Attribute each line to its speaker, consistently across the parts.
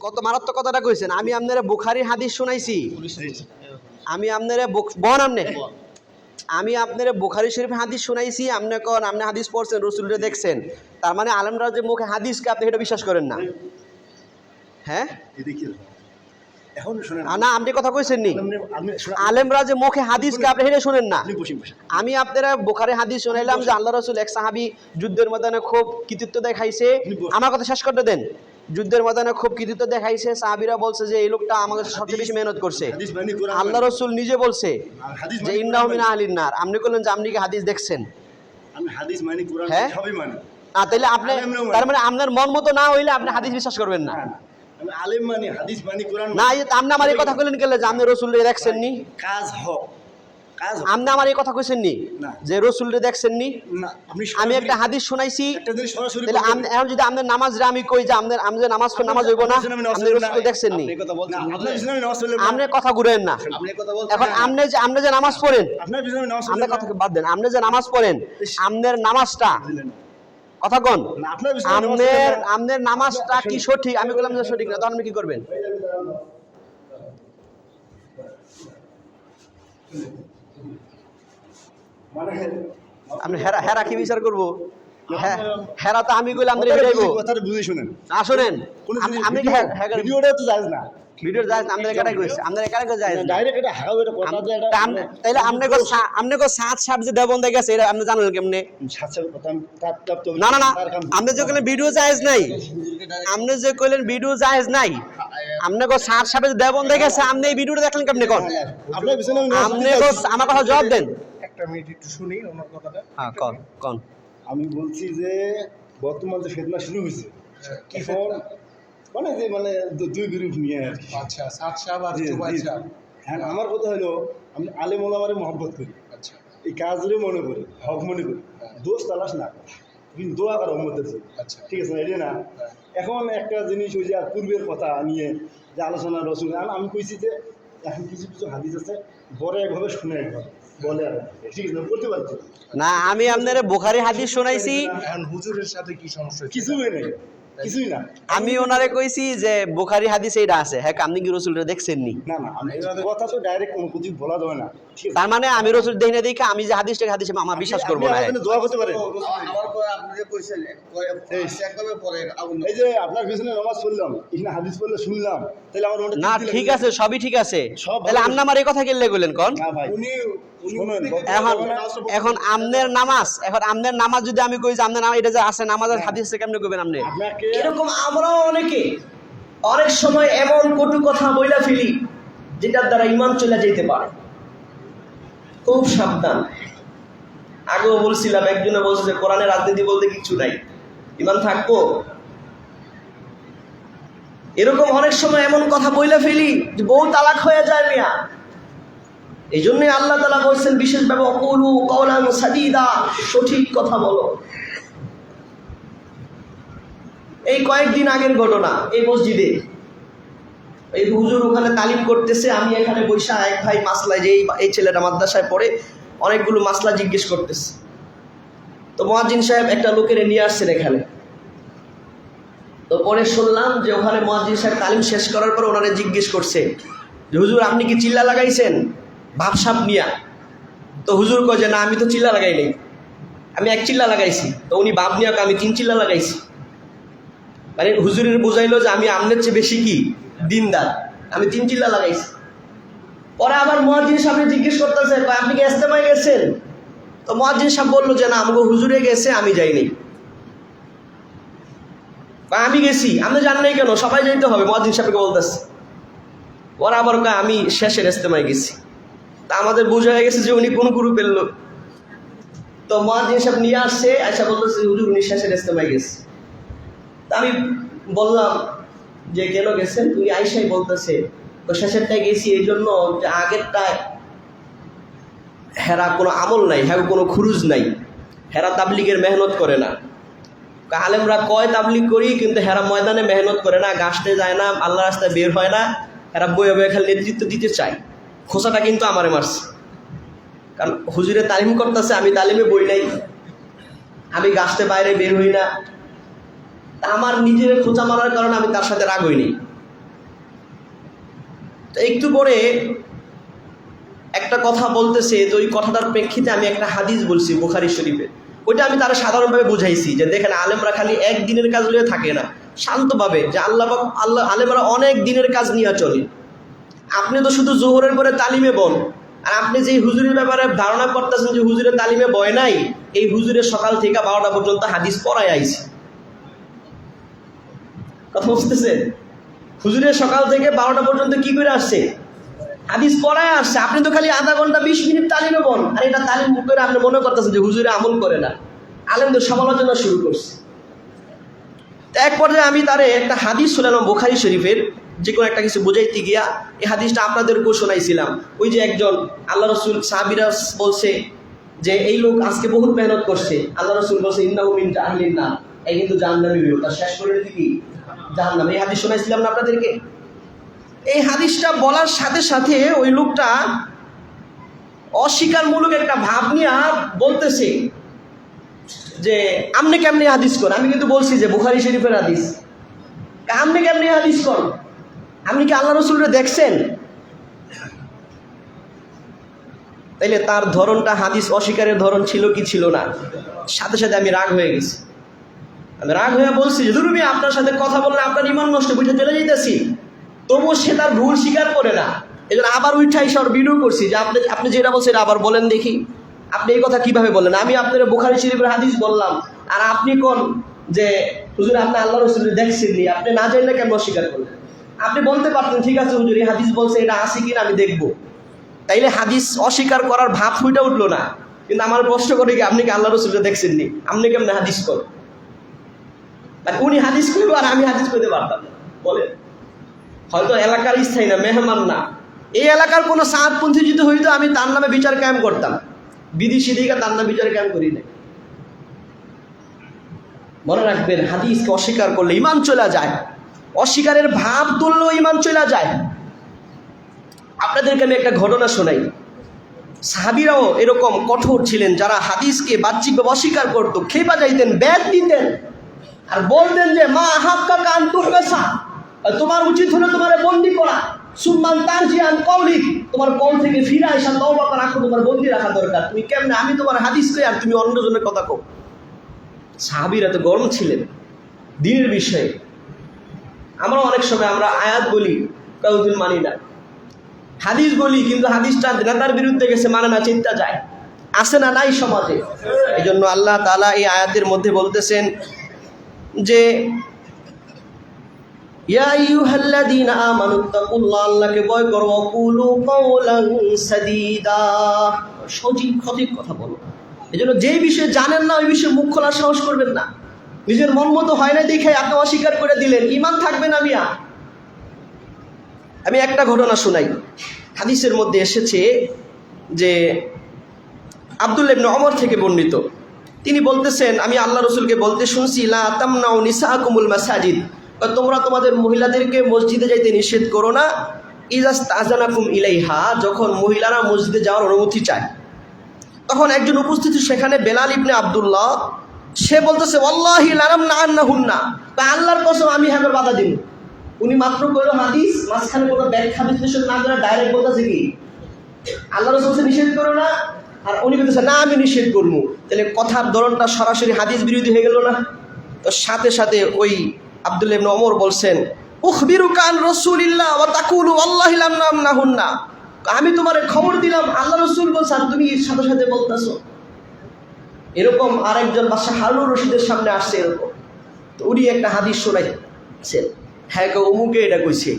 Speaker 1: কত মারাত্মক কথাটা কইছেন? আমি আপনারা বুখারি হাদিস শুনাইছি। আমি আপনারা বন আমনে আমি আপনারা বুখারি শরীফ হাদিস শুনাইছি আপনি কন আপনি হাদিস পড়ছেন রসুলরে দেখছেন। তার মানে আলমরা যে মুখে হাদিসকে আপনি এটা বিশ্বাস করেন না। হ্যাঁ? না আপনি কথা কইছেন নি।
Speaker 2: আপনি আপনি
Speaker 1: আলেমরা যে মুখে হাদিসকে আপনি এটা শুনেন না।
Speaker 2: আপনি
Speaker 1: আমি আপনারা বুখারি হাদিস শুনাইলাম যে আল্লাহ রসুল এক সাহাবি যুদ্ধের ময়দানে খুব কৃতিত্ব দেখাইছে। আমার কথা শেষ করতে দেন। যুদ্ধের ময়দানে খুব কৃতিত্ব দেখাইছে। সাহাবিরা বলছে যে এই লোকটা আমাকে সবচেয়ে বেশি মেহনত করছে। আল্লাহ রসুল নিজে বলছে যে
Speaker 2: মানি
Speaker 1: ইন্নাহ
Speaker 2: কোরআন
Speaker 1: মিন আহলিন নার। আপনি করলেন যে আপনি কি হাদিস দেখছেন? হ্যাঁ? না তাইলে আপনি। তার মানে আপনার মন মতো না হইলে আপনি হাদিস বিশ্বাস করবেন না।
Speaker 2: আলেম মানি হাদিস মানি কোরআন
Speaker 1: না আপনি আমার এই কথা কইলেন কেলে যে আপনি রসুল দেখছেন নি
Speaker 2: কাজ হোক।
Speaker 1: আপনি আমার এই কথা কইছেন নি। যে রসুল দেখছেন নি আমি একটা হাদিস শুনাইছি। তাহলে এখন যদি আপনার নামাজ আমি কই যে আপনার আমি যে নামাজ পড়ি, নামাজ হইব না
Speaker 2: আপনি
Speaker 1: আপনি। রসুল দেখছেন নি।
Speaker 3: আপনি কথা।
Speaker 1: ঘুরেন না।
Speaker 3: আপনি কথা বলছেন
Speaker 1: এখন আপনি যে আপনি যে নামাজ পড়েন
Speaker 2: আপনার পিছনে আমি নামাজ
Speaker 1: আপনার
Speaker 2: পড়লাম
Speaker 1: কথা বাদ দেন। আপনি যে নামাজ পড়েন আপনার নামাজটা কথা কোন।
Speaker 2: আপনার
Speaker 1: আপনার নামাজটা কি সঠিক? আমি বললাম যে সঠিক না তখন আপনি কি করবেন? আপনি হেরা হেরা কি বিচার করব। হেরা তো আমি কইলাম আপনি
Speaker 2: কথাটা কথাটা বুঝে শুনেন।
Speaker 1: কি হ্যাঁ- হ্যাঁ-
Speaker 2: ভিডিওটা তো যায় না।
Speaker 1: ভিডিও যায় আপনার একাটাই কইছে আপনার একাটাই কই যায়
Speaker 2: ডাইরেক্ট এটা হাগাও এটা কথা দিয়ে এটা
Speaker 1: তাইলে আপনি কো সা- কো সাত সাপ যে দেবন দেখে গেছে এটা আপনি জানেন কেমনে?
Speaker 2: সাথে কথা আমি তার তার তো
Speaker 1: না না না আপনি যে কইলেন ভিডিও নাই আপনি যে কইলেন ভিডিও নাই আপনি কো সাত যে দেবন আপনি এই ভিডিওটা দেখলেন কেমনে কোন?
Speaker 2: আমি
Speaker 1: আপনি কো আমার কথা জবাব দেন।
Speaker 4: একটা মিনিট একটু শুনি ওনার কথাটা।
Speaker 1: হ্যাঁ কোন কোন।
Speaker 2: আমি বলছি যে বর্তমান যে ফেতনা শুরু হয়েছে এখন মানে যে মানে দুই গ্রুপ নিয়ে আর কি।
Speaker 4: আচ্ছা সাত সাহেব আর
Speaker 2: হ্যাঁ আমার কথা হলো আমি আলেম ওলামারে মহব্বত করি।
Speaker 4: আচ্ছা।
Speaker 2: এই কাজরে মনে করি হক মনে করি। দোষ তালাশ না করি। কিন্তু দোয়া করা উম্মতের
Speaker 4: আচ্ছা।
Speaker 2: ঠিক আছে না এটা না? এখন একটা জিনিস ওই যে আর পূর্বের কথা নিয়ে যে আলোচনা রসুন আমি- আমি কইছি যে এখন কিছু কিছু হাদিস আছে বড় একভাবে শুনে একভাবে
Speaker 1: না আমি আপনার বুখারি হাদিস শোনাইছি।
Speaker 4: হুজুরের সাথে কি সমস্যা?
Speaker 2: কিছুই নেই কিছুই না।
Speaker 1: আমি ওনারে কইছি যে বুখারি হাদিস এইটা আছে। হ্যাঁ আপনি কি রসুলটা দেখছেন নি
Speaker 2: না না আমি কথা তো ডাইরেক্ট কোনো কিছু বলা যাবে না।
Speaker 1: তার মানে আমি রসুল দেখি না দেখে আমি যে হাদিসটাকে হাদিস আমার বিশ্বাস করব না।
Speaker 2: দোয়া করতে পারেন। এই। যে আপনার পিছনে নামাজ পড়লাম এখানে হাদিস পড়লে শুনলাম তাহলে আমার
Speaker 1: না ঠিক আছে সবই ঠিক আছে। তাহলে আপনি আমার এই কথা কেলে বললেন কোন?
Speaker 4: উনি
Speaker 1: এখন এখন আমনের নামাজ এখন আমনের নামাজ যদি আমি কই যে আমনের নামাজ এটা যে আছে নামাজ আর হাদিস কেমনে কইবেন আপনি?
Speaker 5: এরকম আমরাও অনেকে অনেক সময় এমন কটু কথা বইলা ফেলি যেটার দ্বারা ইমান চলে যেতে পারে। খুব সাবধান। আগেও বলছিলাম একজনে বলছে যে কোরআনে রাজনীতি বলতে কিছু নাই। ইমান থাকব? এরকম অনেক সময় এমন কথা বইলা ফেলি যে বউ তালাক হয়ে যায় মিয়া। এই জন্যই আল্লাহ তালা বলছেন বিশেষভাবে অকুলু কৌলান সাদিদা, সঠিক কথা বলো। এই কয়েকদিন আগের ঘটনা, এই মসজিদে। এই হুজুর ওখানে তালিম করতেছে, আমি এখানে বৈশা এক ভাই মাসলায় যে এই ছেলেটা মাদ্রাসায় পড়ে, অনেকগুলো মাসলা জিজ্ঞেস করতেছে। তো মহাজিন সাহেব একটা লোকের নিয়ে আসছেন এখানে। তো পরে শুনলাম যে ওখানে মহাজিন সাহেব তালিম শেষ করার পর ওনারে জিজ্ঞেস করছে যে, হুজুর, আপনি কি চিল্লা লাগাইছেন? ভাবসাপ নিয়া। তো হুজুর কয় যে, না, আমি তো চিল্লা লাগাই নাই। আমি এক চিল্লা লাগাইছি। তো উনি বাপ নিয়া আমি তিন চিল্লা লাগাইছি। মানে হুজুরের বুঝাইলো যে, আমি আমনের চেয়ে বেশি কি? দিনদার। আমি তিন চিল্লা লাগাইছি। পরে আবার মহাজিন সাহেব জিজ্ঞেস করতেছে আপনি কি ইস্তেমায় গেছেন? তো মহাজিন সাহেব বলল যে, না আমাকে হুজুরে গেছে, আমি যাইনি আমি গেছি। আপনি জান নাই কেন? সবাই যাইতে হবে মহাজিন সাহেবকে বলতেছে। ওরা আবার আমি শেষের ইস্তেমায় গেছি। তা আমাদের বোঝা হয়ে গেছে যে উনি কোন গ্রুপের লোক। তো মহাজিন সাহেব নিয়ে আসছে আচ্ছা বলতেছে, হুজুর, উনি শেষের ইস্তেমায় গেছে। তা আমি বললাম যে কেন গেছেন? তুমি আইসাই বলতেছে, তো শেষেরটায় গেছি, এই জন্য যে আগেরটায় হেরা কোনো আমল নাই হ্যাঁ কোনো খুরুজ নাই। হেরা তাবলিগের মেহনত করে না। আলেমরা কয়, তাবলিগ করি, কিন্তু হেরা ময়দানে মেহনত করে না, গাছতে যায় না আল্লাহ রাস্তায় বের হয় না, হেরা বয়ে বয়ে খালি নেতৃত্ব দিতে চায়। খোসাটা কিন্তু আমারে মারছে। কারণ হুজুরে তালিম করতেছে, আমি তালিমে বই নাই। আমি গাছতে বাইরে বের হই না। আমার নিজের খোঁচা মারার কারণে আমি তার সাথে রাগ হইনি। তো একটু পরে একটা কথা বলতেছে তো ওই কথাটার প্রেক্ষিতে আমি একটা হাদিস বলছি বুখারি শরীফে। ওইটা আমি তারা সাধারণভাবে বুঝাইছি যে দেখেন আলেমরা খালি এক দিনের কাজ নিয়ে থাকে না। শান্তভাবে যে আল্লাহ আল্লাহ আলেমরা অনেক দিনের কাজ নিয়ে চলে। আপনি তো শুধু জোহরের পরে তালিমে বন। আর আপনি যে হুজুরের ব্যাপারে ধারণা করতেছেন যে হুজুরের তালিমে বয় নাই, এই হুজুরের সকাল থেকে বারোটা পর্যন্ত হাদিস পড়ায় আইছে। কথা বুঝতেছে হুজুরের সকাল থেকে বারোটা পর্যন্ত কি করে আসছে? হাদিস পড়ায় আসছে। আপনি তো খালি আধা ঘণ্টা বিশ মিনিট তালিমে বন। আর এটা তালিম করে আপনি মনে করতেছেন যে হুজুরে আমল করে না। আলেমদের সমালোচনা শুরু করছে। এক পর্যায়ে আমি তারে একটা হাদিস শোনালাম বোখারি শরীফের। যে কোনো একটা কিছু বোঝাইতে গিয়া এই হাদিসটা আপনাদেরকেও শোনাইছিলাম। ওই যে একজন আল্লাহ রসুল সাহাবিরাস বলছে যে, এই লোক আজকে বহুত মেহনত করছে। আল্লাহ রসুল বলছে, ইন্নাহু মিন না এই কিন্তু জাহান্নামী লোক, তার শেষ করে কি? জাহান্নাম। এই হাদিস শোনাইছিলাম না আপনাদেরকে? এই হাদিসটা বলার সাথে সাথে ওই লোকটা অস্বীকারমূলক একটা ভাব নিয়ে বলতেছে যে, আমনে কেমনি হাদিস কর? আমি কিন্তু বলছি যে, বুখারি শরীফের হাদিস। আমনে কেমনি হাদিস কর? আপনি কি আল্লাহ রসুলরে দেখছেন? তাইলে তার ধরনটা হাদিস অস্বীকারের ধরন ছিল কি ছিল না? সাথে সাথে আমি রাগ হয়ে গেছি। আমি রাগ হয়ে বলছি যে দুরুমি আপনার সাথে কথা বললে আপনার ইমান নষ্ট বুঝে চলে যাইতেছি। তবুও সে তার ভুল স্বীকার করে না। এই জন্য আবার উঠাই সর ভিডিও করছি যে আপনি আপনি যেটা বলছেন আবার বলেন দেখি। আপনি এই কথা কীভাবে বলেন? আমি আপনার বুখারি শরীফের হাদিস বললাম। আর আপনি কোন যে, হুজুর, আপনি আল্লাহ রসুল দেখছেননি, আপনি না জানলে কেন অস্বীকার করলেন? আপনি বলতে পারতেন, ঠিক আছে হুজুর, এই হাদিস বলছে, এটা আছে কিনা আমি দেখব। তাইলে হাদিস অস্বীকার করার ভাব ফুটে উঠল না। কিন্তু আমার প্রশ্ন করে কি, আপনি কি আল্লাহ রসুলকে দেখছেননি? আপনি কেমন হাদিস কর উনি হাদিস করব আর আমি হাদিস করতে পারতাম না। বলেন। হয়তো এলাকার স্থায়ী না, মেহমান না। এই এলাকার কোনো সাতপন্থী যদি হইতো, আমি তার নামে বিচার কায়েম করতাম। বিদেশি দিকে তার নামে বিচার কায়েম করি না মনে রাখবেন, হাদিসকে অস্বীকার করলে ইমান চলে যায়। অস্বীকারের ভাব তুললেও ইমান চলে যায়। আপনাদেরকে আমি একটা ঘটনা শোনাই। সাহাবিরাও এরকম কঠোর ছিলেন, যারা হাদিসকে বাহ্যিকভাবে অস্বীকার করতো। খেপা যাইতেন ব্যাগ দিতেন আর বলতেন যে, মা হাক্কা কান তুরবেসা তোমার উচিত হলো তোমার বন্দি করা। সুম্মান তার জিয়ান কৌলিক তোমার কল থেকে ফিরে আসা তওবা রাখো তোমার বন্দি রাখা দরকার। তুমি কেমনে? আমি তোমার হাদিস কই আর তুমি অন্যজনের কথা কও? সাহাবিরা তো গরম ছিলেন। দিনের বিষয়ে আমরা অনেক সময় আমরা আয়াত বলি কাউদিন মানি না। হাদিস বলি, কিন্তু হাদিসটা নেতার বিরুদ্ধে গেছে মানে না চিন্তা যায়। আছে না নাই সমাজে। এই জন্য আল্লাহ তালা এই আয়াতের মধ্যে বলতেছেন যে আল্লাহকে কথা বলো। এই জন্য যে বিষয়ে জানেন না, ওই বিষয়ে মুখ খোলার সাহস করবেন না। নিজের মন মতো হয় না দেখে আপনি অস্বীকার করে দিলেন ইমান থাকবে না মিয়া। আমি একটা ঘটনা শোনাই। হাদিসের মধ্যে এসেছে যে আব্দুল ইবনে অমর থেকে বর্ণিত। তিনি বলতেছেন, আমি আল্লাহ রসুলকে বলতে শুনছি, লা তামনাউ নিসাকুমুল মাসাজিদ। তোমরা তোমাদের মহিলাদেরকে মসজিদে যাইতে নিষেধ করো না। ইজাস তাজানাকুম ইলাইহা। যখন মহিলারা মসজিদে যাওয়ার অনুমতি চায়, তখন একজন উপস্থিত সেখানে বেলাল ইবনে আবদুল্লাহ সে বলতেছে না তা আল্লাহর কসম, আমি হ্যাঁ বাধা দিব। উনি মাত্র কইল হাদিস, মাঝখানে কোনো ব্যাখ্যা বিশ্লেষণ না করে ডাইরেক্ট বলতেছে কি? আল্লাহ রসুল নিষেধ করো না। আর উনি বলতেছে, না, আমি নিষেধ করব। তাহলে কথার ধরনটা সরাসরি হাদিস বিরোধী হয়ে গেল না? তো সাথে সাথে ওই আব্দুল ইবনে ওমর বলছেন উখবিরু কান রসুলিল্লাহ ওয়া তাকুলু আল্লাহ নাম না হুন্না আমি তোমার খবর দিলাম, আল্লাহ রসুল বলছে, আর তুমি সাথে সাথে বলতেছো। এরকম আরেকজন বাদশাহ হারুন রশিদের সামনে আসছে এরকম। তো উনি একটা হাদিস শোনাইছেন। হ্যাঁ কেউ অমুকে এটা কইছে।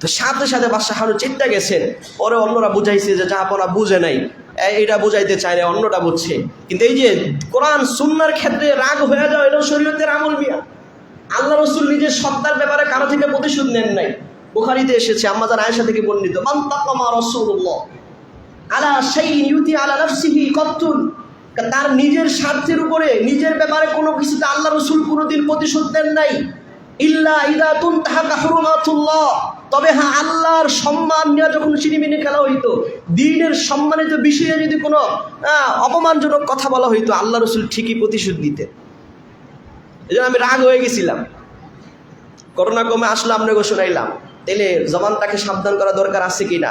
Speaker 5: তো সাথে সাথে বাদশাহ হারুন চিন্তা গেছেন, পরে অন্যরা বুঝাইছে যে যাহাপনা বুঝে নাই, এ- এইটা বুঝাইতে চায় না অন্যটা বুঝছে। কিন্তু এই যে কোরআন সুন্নার ক্ষেত্রে রাগ হয়ে যাওয়া এটাও শরীয়তের আমল মিয়া। আল্লাহ রসুল নিজের সত্তার ব্যাপারে কারও থেকে প্রতিশোধ নেন নাই। বুখারিতে এসেছে আম্মাজান আয়েশা থেকে বর্ণিত, মান তাকামা রাসূলুল্লাহ, আলা শাইইন ইউতি আলা নাফসিহি কত্তুন। তার নিজের স্বার্থের উপরে, নিজের ব্যাপারে কোনো কিছুতে আল্লাহ রসুল কোনোদিন প্রতিশোধ দেন নাই। ইল্লা ইদা তুন তাহাকা হুরমাতুল্লাহ। তবে হ্যাঁ আল্লাহর সম্মান নিয়ে যখন সিনেমিনে খেলা হইতো, দিনের সম্মানিত বিষয়ে যদি কোনো অপমানজনক কথা বলা হইতো, আল্লাহ রসুল ঠিকই প্রতিশোধ দিতেন এই আমি রাগ হয়ে গেছিলাম। করোনা কমে আসলে আপনাকে শোনাইলাম। তাহলে জবানটাকে সাবধান করা দরকার আছে কি না